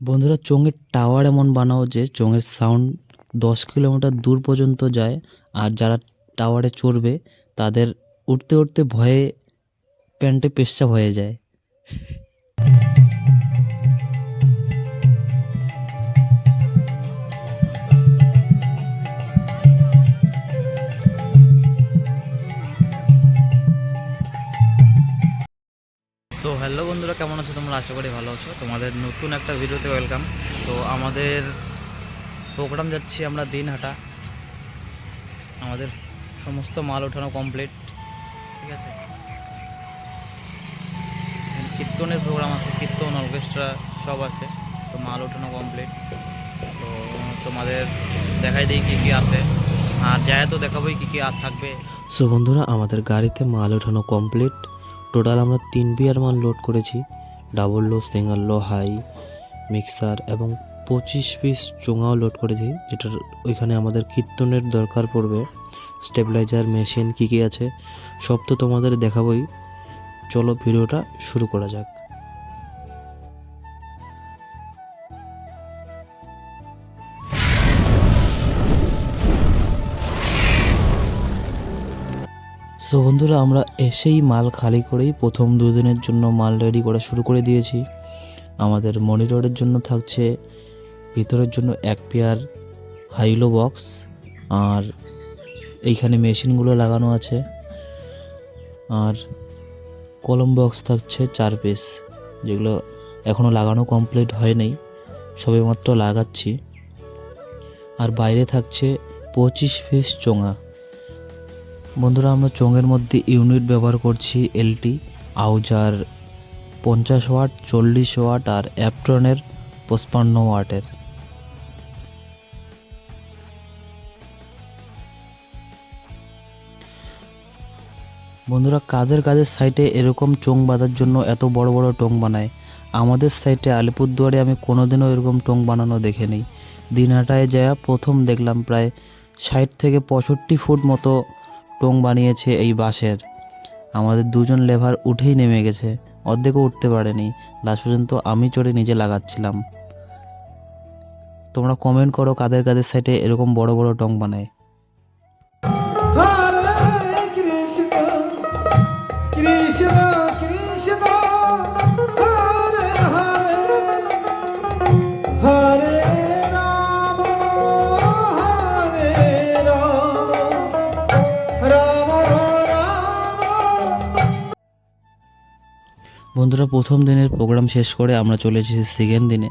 বন্ধুরা, চোঙের টাওয়ার এমন বানাও যে চোঙের সাউন্ড দশ কিলোমিটার দূর পর্যন্ত যায় আর যারা টাওয়ারে চড়বে, তাদের উঠতে উঠতে ভয়ে প্যান্টে পেশাব হয়ে যায়। হ্যালো বন্ধুরা, কেমন আছো তোমরা? আশা করি ভালো আছো। তোমাদের নতুন একটা ভিডিওতে ওয়েলকাম তো আমাদের প্রোগ্রাম যাচ্ছি আমরা দিন দিনহাটা। আমাদের সমস্ত মাল ওঠানো কমপ্লিট ঠিক আছে? কীর্তনের প্রোগ্রাম আছে, কীর্তন অর্কেস্ট্রা সব আছে। তো মাল ওঠানো কমপ্লিট তো তোমাদের দেখাই দিই কী কী আছে। আর যায় তো দেখাবোই কী কী আর থাকবে। সো বন্ধুরা, আমাদের গাড়িতে মাল ওঠানো কমপ্লিট টোটাল আমরা তিন বিয়ার মান লোড করেছি। Double low single low high mixer এবং পঁচিশ পিস চোঙাও লোড করেছি, যেটার ওইখানে আমাদের কীর্তনের দরকার পড়বে। স্টেবিলাইজার মেশিন কী কী আছে, সব তো তোমাদের দেখাবই। চলো ভিডিওটা শুরু করা যাক। সো বন্ধুরা, আমরা এসেই মাল খালি করেই প্রথম দুদিনের জন্য মাল রেডি করা শুরু করে দিয়েছি। আমাদের মনিটরের জন্য থাকছে ভিতরের জন্য এক পেয়ার হাইলো বক্স আর এইখানে মেশিনগুলো লাগানো আছে। আর কলম বক্স থাকছে চার পিস যেগুলো এখনও লাগানো কমপ্লিট হয়নি, সবেমাত্র লাগাচ্ছি। আর বাইরে থাকছে পঁচিশ পিস চোঙা। বন্ধুরা, আমরা চোঙের মধ্যে ইউনিট ব্যবহার করছি এলটি, আউজার পঞ্চাশ ওয়াট, চল্লিশ ওয়াট আর অ্যাপ্টনের পঁচপান্ন ওয়াটের। বন্ধুরা, কাদের কাদের সাইটে এরকম চোং বাঁধার জন্য এত বড় বড় টোং বানায়? আমাদের সাইটে আলিপুরদুয়ারে আমি কোনোদিনও এরকম টোং বানানো দেখিনি। দিনহাটায় যায় প্রথম দেখলাম প্রায় ষাট থেকে পঁয়ষট্টি ফুট মতো টোং বানিয়েছে এই বাঁশের। আমাদের দুজন লেভার উঠেই নেমে গেছে। অর্ধেকও উঠতে পারেনি। লাস্ট পর্যন্ত আমি চড়ে নিজে লাগাচ্ছিলাম। তোমরা কমেন্ট করো কাদের কাদের সাইটে এরকম বড় বড় টং বানায়। কৃষ্ণ। বন্ধুরা, প্রথম দিনের প্রোগ্রাম শেষ করে আমরা চলে এসেছি সেকেন্ড দিনে।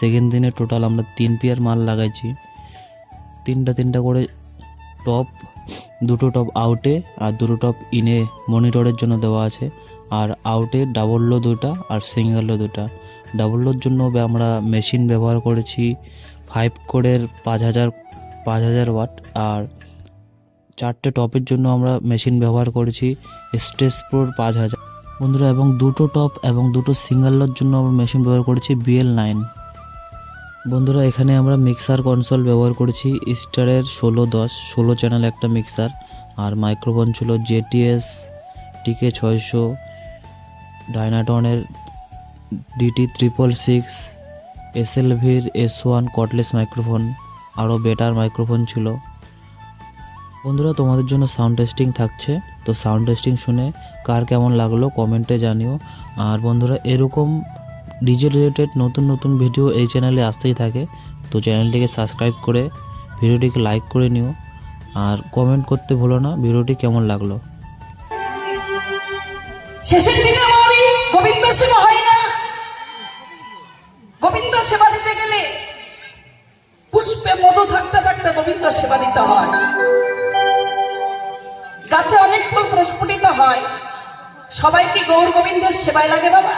সেকেন্ড দিনে টোটাল আমরা তিন পেয়ার মাল লাগাইছি। তিনটা তিনটা করে টপ দুটো টপ আউটে আর দুটো টপ ইনে মনিটরের জন্য দেওয়া আছে। আর আউটে ডাবল লো দুটা আর সিঙ্গেল লো দুটা। ডাবল লোর জন্য আমরা মেশিন ব্যবহার করেছি ফাইভ কোডের পাঁচ হাজার পাঁচ হাজার ওয়াট আর চারটে টপের জন্য আমরা মেশিন ব্যবহার করেছি স্টেজ প্রোর পাঁচ হাজার। বন্ধুরা, এবং দুটো টপ এবং দুটো সিঙ্গেলের জন্য আমরা মেশিন ব্যবহার করেছি বিএল নাইন বন্ধুরা, এখানে আমরা মিক্সার কনসোল ব্যবহার করেছি স্টারের ষোলো দশ, ষোলো চ্যানেল একটা মিক্সার আর মাইক্রোফোন ছিল জেটিএস টিকে ছয়শো ডাইনাটনের ডিটি ট্রিপল সিক্স এসএলভির এস ওয়ান কটলেস মাইক্রোফোন আরও বেটার মাইক্রোফোন ছিল। বন্ধুরা, তোমাদের জন্য সাউন্ড টেস্টিং থাকছে। তো সাউন্ড টেস্টিং শুনে কার কেমন লাগল কমেন্টে জানিও। আর বন্ধুরা, এরকম ডিজে রিলেটেড নতুন নতুন ভিডিও এই চ্যানেলে আসতেই থাকে। তো চ্যানেলটিকে সাবস্ক্রাইব করে ভিডিওটিকে লাইক করে নিও। আর কমেন্ট করতে ভুলো না ভিডিওটি কেমন লাগল? শেষের দিনে গোবিন্দ সেবা হয় না। গোবিন্দ সেবা দিতে গেলে পুষ্পে মধু থাকতে থাকতে গোবিন্দ সেবা দিতে হয়। প্রস্ফুটিত হয়। সবাইকে গৌর গোবিন্দের সেবায় লাগে বাবা?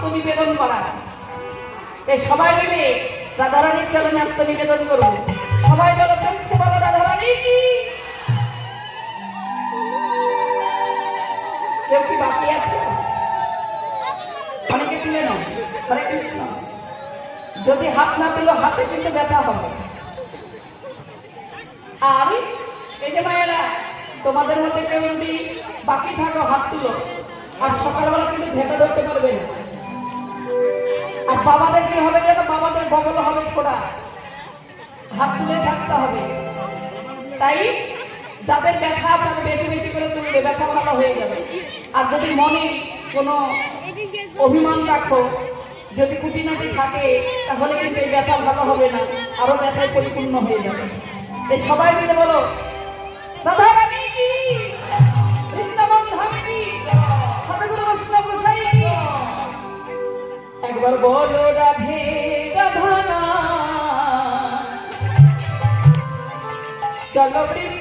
আত্মনিবেদন করা। এই সবাই মিলে রাধারানীর চরণে আত্মনিবেদন করব। সবাই বলো প্রেমসে বলো রাধারানী? কি কেউ কি বাকি আছে? অনেকে তুলে নাও। হরে কৃষ্ণ। যদি হাত না তুলো, হাতে কিন্তু ব্যথা হবে। আর এই যে মায়েরা, তোমাদের মধ্যে কেউ যদি বাকি থাকো, হাত তুলো। আর সকালবেলা কিন্তু ঝেঁটা ধরতে পারবে না। আর বাবাদের কি হবে যেন? বাবাদের বগল হবে ফোড়া হাত তুলে থাকতে হবে। তাই যাদের ব্যথা আছে বেশি বেশি করে তুলবে ব্যথা ভালো হয়ে যাবে। আর যদি মনে কোনো অভিমান রাখো, যদি কুটিনাটি থাকে, তাহলে কিন্তু এই ব্যথা ভালো হবে না। আরও ব্যথায় পরিপূর্ণ হয়ে যাবে। সবাই মিলে বলো রাধা একবার বলো রাধে রাধানা। চলো বৃন্দাবন